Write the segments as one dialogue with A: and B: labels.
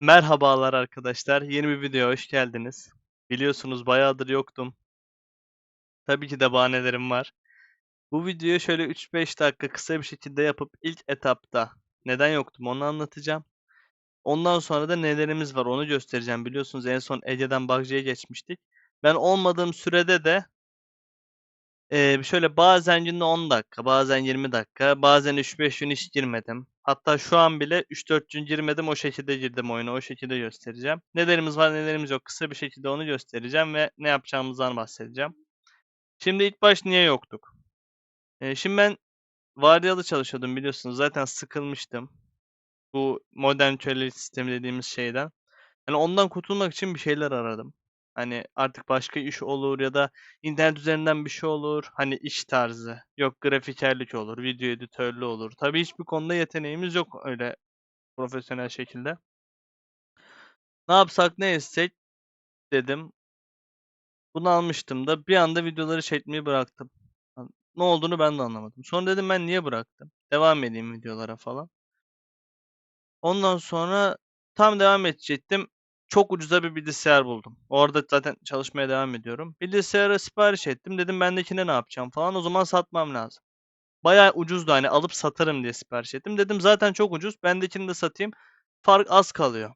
A: Merhabalar arkadaşlar. Yeni bir videoya hoş geldiniz. Biliyorsunuz bayağıdır yoktum. Tabii ki de bahanelerim var. Bu videoyu şöyle 3-5 dakika kısa bir şekilde yapıp ilk etapta neden yoktum onu anlatacağım. Ondan sonra da nelerimiz var onu göstereceğim. Biliyorsunuz en son Ege'den Bagcı'ya geçmiştik. Ben olmadığım sürede de şöyle bazen günde 10 dakika, bazen 20 dakika, bazen 3-5 gün hiç girmedim. Hatta şu an bile 3-4 gün girmedim o şekilde girdim oyuna o şekilde göstereceğim. Nelerimiz var nelerimiz yok kısa bir şekilde onu göstereceğim ve ne yapacağımızdan bahsedeceğim. Şimdi ilk baş niye yoktuk? Eee, şimdi ben vardiyalı çalışıyordum biliyorsunuz zaten sıkılmıştım. Bu modern kölelik sistemi dediğimiz şeyden. Hani ondan kurtulmak için bir şeyler aradım. Hani artık başka iş olur ya da internet üzerinden bir şey olur. Hani iş tarzı. Yok grafikerlik olur, video editörlüğü olur. Tabii hiçbir konuda yeteneğimiz yok öyle profesyonel şekilde. Ne yapsak ne etsek dedim. Bunu almıştım da bir anda videoları çekmeyi bıraktım. Ne olduğunu ben de anlamadım. Sonra dedim ben niye bıraktım? Devam edeyim videolara falan. Ondan sonra tam devam edecektim. Çok ucuza bir bilgisayar buldum. Orada zaten çalışmaya devam ediyorum. Bilgisayara sipariş ettim. Dedim bendekine ne yapacağım falan. O zaman satmam lazım. Bayağı ucuzdu hani alıp satarım diye sipariş ettim. Dedim zaten çok ucuz. Bendekini de satayım. Fark az kalıyor.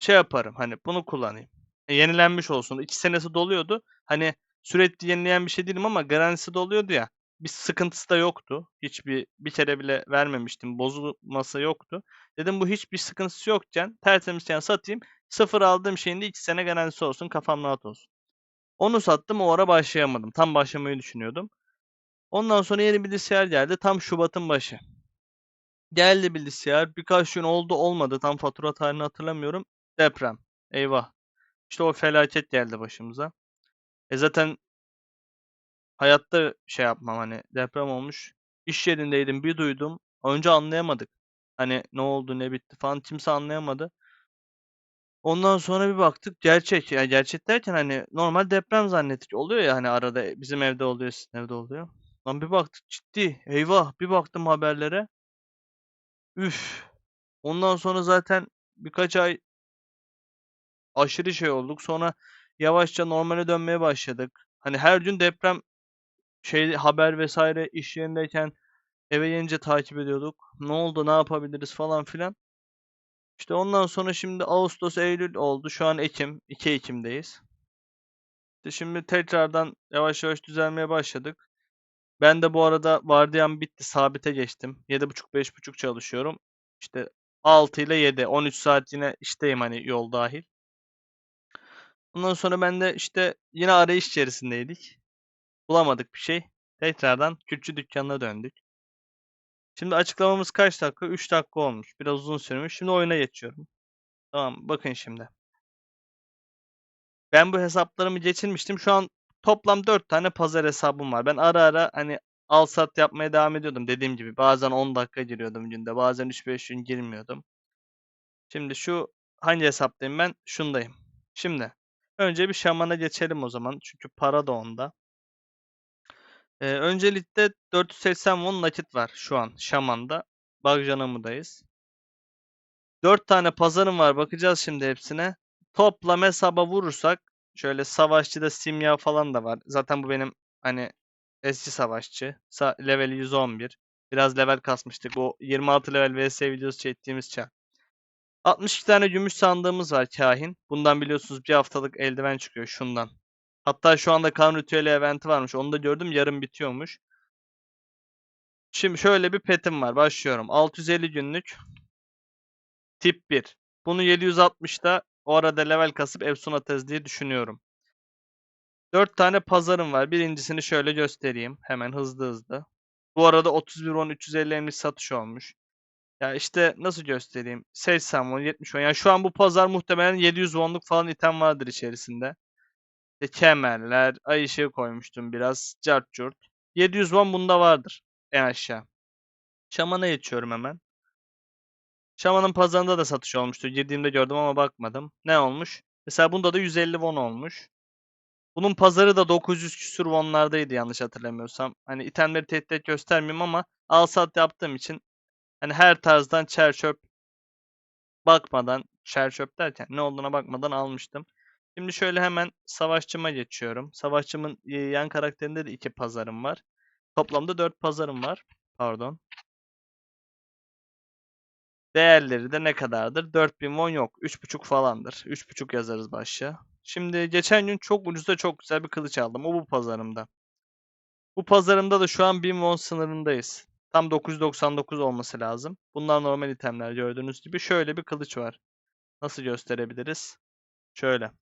A: Şey yaparım hani bunu kullanayım. E, yenilenmiş olsun. 2 senesi doluyordu. Hani sürekli yenileyen bir şey değilim ama garantisi doluyordu ya. Bir sıkıntısı da yoktu. Hiçbir bir kere bile vermemiştim. Bozulması yoktu. Dedim bu hiçbir sıkıntısı yokken tertemizken satayım. Sıfır aldığım şeyin de 2 sene garantisi olsun. Kafam rahat olsun. Onu sattım. O ara başlayamadım. Tam başlamayı düşünüyordum. Ondan sonra yeni bilgisayar geldi. Tam Şubat'ın başı. Geldi bilgisayar. Birkaç gün oldu olmadı. Tam fatura tarihini hatırlamıyorum. Deprem. Eyvah. İşte o felaket geldi başımıza. E zaten hayatta şey yapmam hani deprem olmuş. İş yerindeydim bir duydum. Önce anlayamadık. Hani ne oldu ne bitti falan kimse anlayamadı. Ondan sonra bir baktık gerçek. Ya gerçek derken hani normal deprem zannettik. Oluyor ya hani arada bizim evde oluyor sizin evde oluyor. Lan bir baktık ciddi. Eyvah bir baktım haberlere. Üf. Ondan sonra zaten birkaç ay aşırı şey olduk. Sonra yavaşça normale dönmeye başladık. Hani her gün deprem şey haber vesaire iş yerindeyken eve gelince takip ediyorduk. Ne oldu, ne yapabiliriz falan filan. İşte ondan sonra şimdi Ağustos, Eylül oldu. Şu an Ekim, 2 Ekim'deyiz. İşte şimdi tekrardan yavaş yavaş düzelmeye başladık. Ben de bu arada vardiyam bitti, sabite geçtim. 7.30-5.30 çalışıyorum. İşte 6 ile 7, 13 saat yine işteyim hani yol dahil. Ondan sonra ben de işte yine arayış içerisindeydik. Bulamadık bir şey. Tekrardan Kürtçü dükkanına döndük. Şimdi açıklamamız kaç dakika? 3 dakika olmuş. Biraz uzun sürmüş. Şimdi oyuna geçiyorum. Tamam bakın şimdi. Ben bu hesaplarımı geçirmiştim. Şu an toplam 4 tane pazar hesabım var. Ben ara ara hani al sat yapmaya devam ediyordum. Dediğim gibi bazen 10 dakika giriyordum günde. Bazen 3-5 gün girmiyordum. Şimdi şu hangi hesaptayım ben? Şundayım. Şimdi önce bir şamana geçelim o zaman. Çünkü para da onda. Ee, öncelikle 480 won nakit var şu an Şaman'da. Bagjanamı'dayız. 4 tane pazarım var. Bakacağız şimdi hepsine. Toplam hesaba vurursak şöyle savaşçıda simya falan da var. Zaten bu benim hani eski savaşçı. Sa level 111. Biraz level kasmıştık. O 26 level vs videosu çektiğimiz çağ. 62 tane gümüş sandığımız var kahin. Bundan biliyorsunuz bir haftalık eldiven çıkıyor şundan. Hatta şu anda kan ritüeli eventi varmış. Onu da gördüm. Yarın bitiyormuş. Şimdi şöyle bir petim var. Başlıyorum. 650 günlük. Tip 1. Bunu 760'da o arada level kasıp Efsun atarız diye düşünüyorum. 4 tane pazarım var. Birincisini şöyle göstereyim. Hemen hızlı hızlı. Bu arada 31 won 350 emlik satış olmuş. Ya işte nasıl göstereyim? 80 won 70 won. Yani şu an bu pazar muhtemelen 700 wonluk falan item vardır içerisinde. İşte kemerler, ay koymuştum biraz. Cart curt. 700 won bunda vardır en aşağı. Şaman'a geçiyorum hemen. Şaman'ın pazarında da satış olmuştu. Girdiğimde gördüm ama bakmadım. Ne olmuş? Mesela bunda da 150 won olmuş. Bunun pazarı da 900 küsür wonlardaydı yanlış hatırlamıyorsam. Hani itemleri tek tek göstermiyorum ama al sat yaptığım için hani her tarzdan çer çöp bakmadan şer çöp derken ne olduğuna bakmadan almıştım. Şimdi şöyle hemen savaşçıma geçiyorum. Savaşçımın e, yan karakterinde de iki pazarım var. Toplamda 4 pazarım var. Pardon. Değerleri de ne kadardır? 4000 won yok. 3.5 falandır. 3.5 yazarız başa. Şimdi geçen gün çok ucuza çok güzel bir kılıç aldım. O bu pazarımda. Bu pazarımda da şu an 1000 won sınırındayız. Tam 999 olması lazım. Bunlar normal itemler gördüğünüz gibi. Şöyle bir kılıç var. Nasıl gösterebiliriz? Şöyle.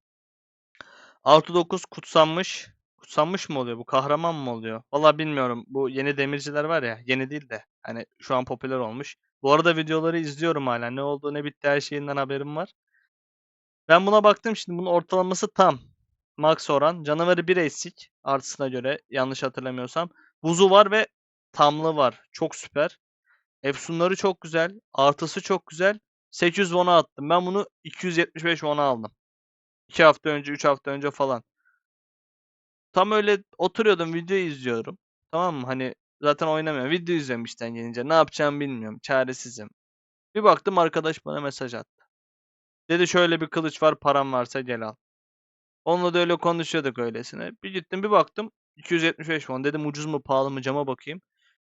A: Artı 9 kutsanmış. Kutsanmış mı oluyor bu? Kahraman mı oluyor? Valla bilmiyorum. Bu yeni demirciler var ya. Yeni değil de. Hani şu an popüler olmuş. Bu arada videoları izliyorum hala. Ne oldu ne bitti her şeyinden haberim var. Ben buna baktım şimdi. Bunun ortalaması tam. Max oran. Canavarı bir eksik. Artısına göre. Yanlış hatırlamıyorsam. Buzu var ve tamlı var. Çok süper. Efsunları çok güzel. Artısı çok güzel. 800 won'a attım. Ben bunu 275 won'a aldım. 2 hafta önce, 3 hafta önce falan. Tam öyle oturuyordum, video izliyorum. Tamam mı? Hani zaten oynamıyorum. Video izliyorum işten gelince. Ne yapacağımı bilmiyorum. Çaresizim. Bir baktım arkadaş bana mesaj attı. Dedi şöyle bir kılıç var, param varsa gel al. Onunla da öyle konuşuyorduk öylesine. Bir gittim bir baktım. 275 won. Dedim ucuz mu pahalı mı cama bakayım.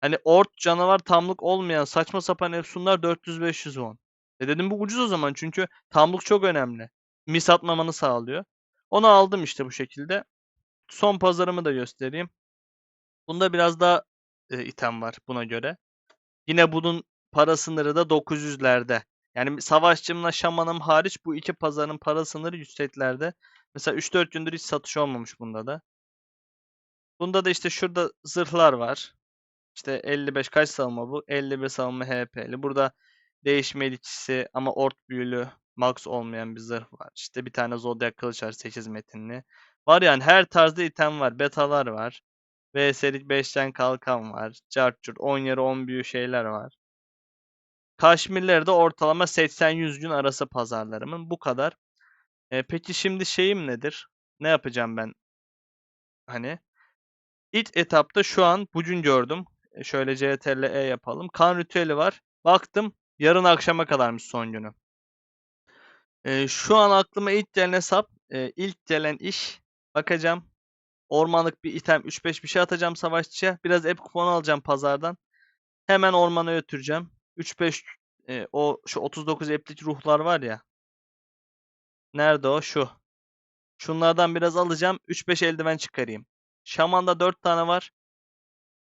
A: Hani ort canavar tamlık olmayan saçma sapan efsunlar 400-500 won. E dedim bu ucuz o zaman çünkü tamlık çok önemli. Mis atmamanı sağlıyor. Onu aldım işte bu şekilde. Son pazarımı da göstereyim. Bunda biraz daha e, item var buna göre. Yine bunun para sınırı da 900'lerde. Yani savaşçımla şamanım hariç bu iki pazarın para sınırı 100 setlerde. Mesela 3-4 gündür hiç satış olmamış bunda da. Bunda da işte şurada zırhlar var. İşte 55 kaç savunma bu? 51 savunma HP'li. Burada değişme ilişkisi ama ort büyülü max olmayan bir zırh var. İşte bir tane Zodiac kılıç var 8 metinli. Var yani her tarzda item var. Betalar var. VS'lik 5'ten kalkan var. Cartçur 10 yarı 10 büyü şeyler var. Kaşmirleri de ortalama 80-100 gün arası pazarlarımın. Bu kadar. E, peki şimdi şeyim nedir? Ne yapacağım ben? Hani ilk etapta şu an bugün gördüm. E, şöyle CTRL E yapalım. Kan ritüeli var. Baktım yarın akşama kadarmış son günü. E, şu an aklıma ilk gelen hesap, e, ilk gelen iş bakacağım. Ormanlık bir item 3-5 bir şey atacağım savaşçıya. Biraz ep kuponu alacağım pazardan. Hemen ormana götüreceğim. 3-5 e, o şu 39 eplik ruhlar var ya. Nerede o? Şu. Şunlardan biraz alacağım. 3-5 eldiven çıkarayım. Şaman'da 4 tane var.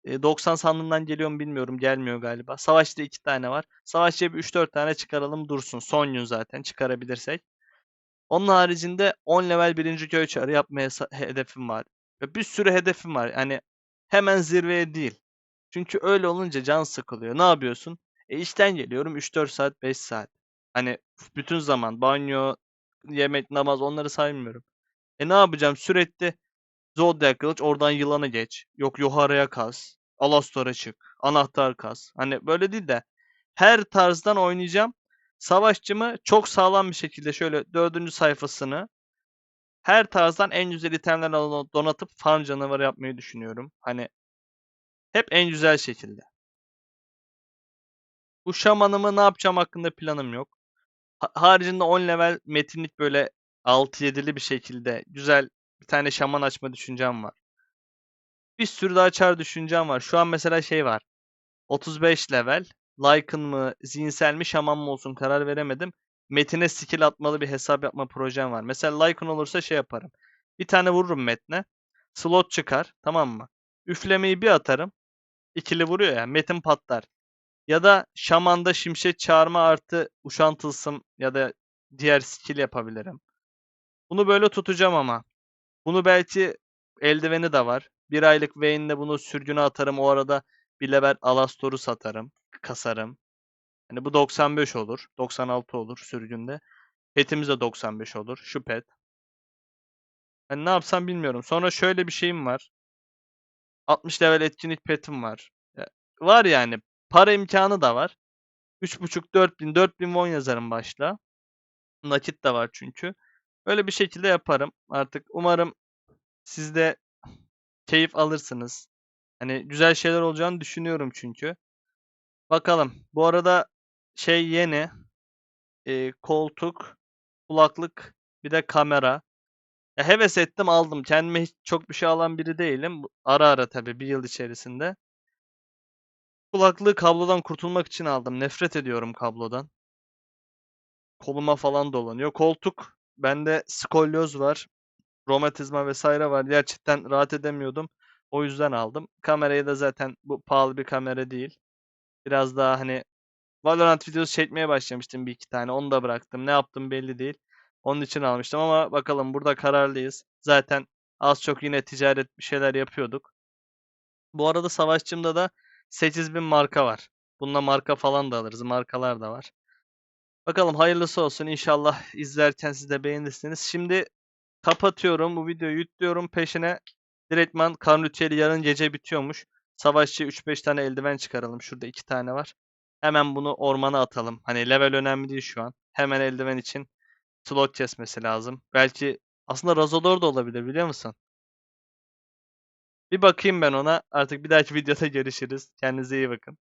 A: E, 90 sandığından geliyor mu bilmiyorum. Gelmiyor galiba. Savaşçıda 2 tane var. Savaşçıya bir 3-4 tane çıkaralım dursun. Son gün zaten çıkarabilirsek. Onun haricinde 10 level birinci köy çarı yapmaya hedefim var. Ve bir sürü hedefim var. Yani hemen zirveye değil. Çünkü öyle olunca can sıkılıyor. Ne yapıyorsun? E işten geliyorum 3-4 saat 5 saat. Hani bütün zaman banyo, yemek, namaz onları saymıyorum. E ne yapacağım? Sürekli Zodiac kılıç oradan yılanı geç. Yok yukarıya kaz. Alastor'a çık. Anahtar kaz. Hani böyle değil de her tarzdan oynayacağım. Savaşçımı çok sağlam bir şekilde şöyle dördüncü sayfasını her tarzdan en güzel itemler donatıp farm canavarı yapmayı düşünüyorum. Hani hep en güzel şekilde. Bu şamanımı ne yapacağım hakkında planım yok. Ha- haricinde 10 level metinlik böyle 6-7'li bir şekilde güzel bir tane şaman açma düşüncem var. Bir sürü daha çar düşüncem var. Şu an mesela şey var. 35 level. Lycan mı, zihinsel mi, şaman mı olsun karar veremedim. Metine skill atmalı bir hesap yapma projem var. Mesela Lycan olursa şey yaparım. Bir tane vururum metne. Slot çıkar. Tamam mı? Üflemeyi bir atarım. İkili vuruyor ya. Metin patlar. Ya da şamanda şimşek çağırma artı uşan tılsım ya da diğer skill yapabilirim. Bunu böyle tutacağım ama. Bunu belki eldiveni de var. Bir aylık Vayne'le bunu sürgüne atarım. O arada bir level Alastor'u satarım. Kasarım. Hani bu 95 olur. 96 olur sürgünde. Petimiz de 95 olur. Şu pet. Hani ne yapsam bilmiyorum. Sonra şöyle bir şeyim var. 60 level etkinlik petim var. Var yani. Para imkanı da var. 3.5 4000 4000 won yazarım başla. Nakit de var çünkü. Böyle bir şekilde yaparım. Artık umarım siz de keyif alırsınız. Hani güzel şeyler olacağını düşünüyorum çünkü. Bakalım. Bu arada şey yeni. e, koltuk, kulaklık, bir de kamera. Ya heves ettim aldım. Kendime hiç çok bir şey alan biri değilim. Ara ara tabii bir yıl içerisinde. Kulaklığı kablodan kurtulmak için aldım. Nefret ediyorum kablodan. Koluma falan dolanıyor. Koltuk, bende skolyoz var. Romatizma vesaire var. Gerçekten rahat edemiyordum. O yüzden aldım. Kamerayı da zaten bu pahalı bir kamera değil. Biraz daha hani Valorant videosu çekmeye başlamıştım bir iki tane. Onu da bıraktım. Ne yaptım belli değil. Onun için almıştım ama bakalım burada kararlıyız. Zaten az çok yine ticaret bir şeyler yapıyorduk. Bu arada Savaşçım'da da 8000 marka var. Bununla marka falan da alırız. Markalar da var. Bakalım hayırlısı olsun. İnşallah izlerken siz de beğenirsiniz. Şimdi kapatıyorum. Bu videoyu yüklüyorum. Peşine direktman Karnütiyeli yarın gece bitiyormuş. Savaşçı 3-5 tane eldiven çıkaralım. Şurada 2 tane var. Hemen bunu ormana atalım. Hani level önemli değil şu an. Hemen eldiven için slot kesmesi lazım. Belki aslında Razodor da olabilir biliyor musun? Bir bakayım ben ona. Artık bir dahaki videoda görüşürüz. Kendinize iyi bakın.